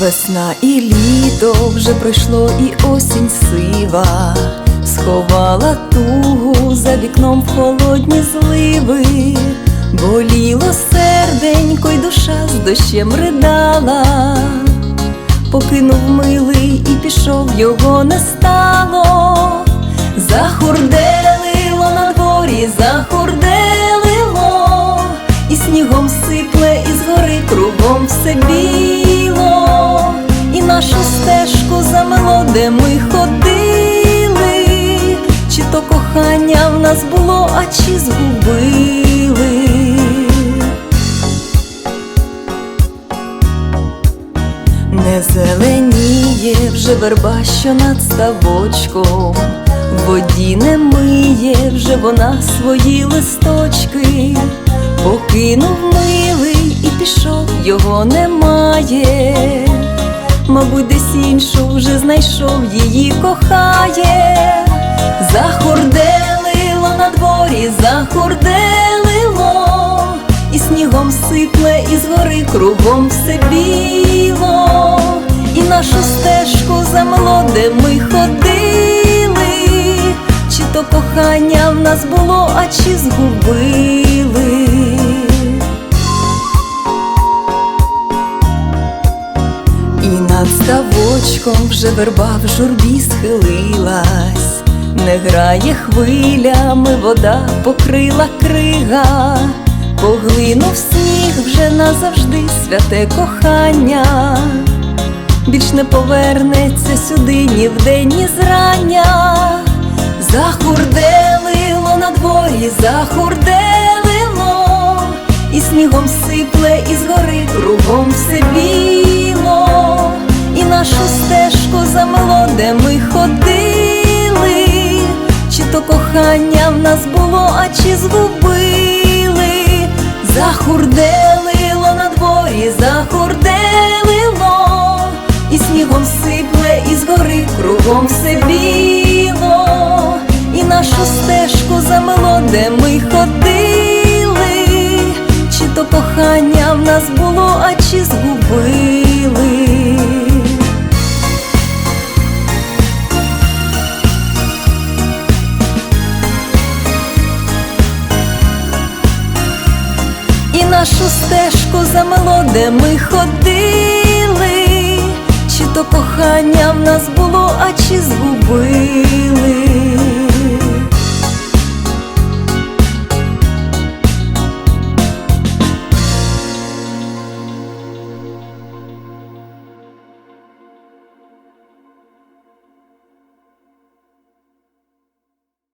Весна і літо вже пройшло, і осінь сива, сховала тугу за вікном в холодні зливи, боліло серденько, й душа з дощем ридала, покинув милий і пішов, його не стало, захурделило на дворі, захурделило, і снігом сипле, і згори кругом все біло, і нашу стежку замело, де ми ходили, чи то кохання в нас було, а чи згубили. Не зеленіє вже верба, що над ставочком, воді не миє вже вона свої листочки, покинув милий і пішов, його немає. Мабуть, десь іншу вже знайшов, її кохає, захурделило на дворі, захурделило, і снігом сипле, і згори кругом все біло, і нашу стежку замело, де ми ходили, чи то кохання в нас було, а чи згубили. Ставочком вже верба в журбі схилилась, не грає хвилями, вода покрила крига, поглинув сніг вже назавжди святе кохання, більш не повернеться сюди ні вдень, ні зрання, захурделило на дворі, захурделило, і снігом сипле, і згори кругом все біло, в нас було, а чи згубили, захурделило на дворі, захурделило, і снігом сипле, і згори кругом все біло, і нашу стежку замело, де ми ходили, чи то кохання в нас було, а чи згубили. Нашу стежку замело, де ми ходили, чи то кохання в нас було, а чи згубили.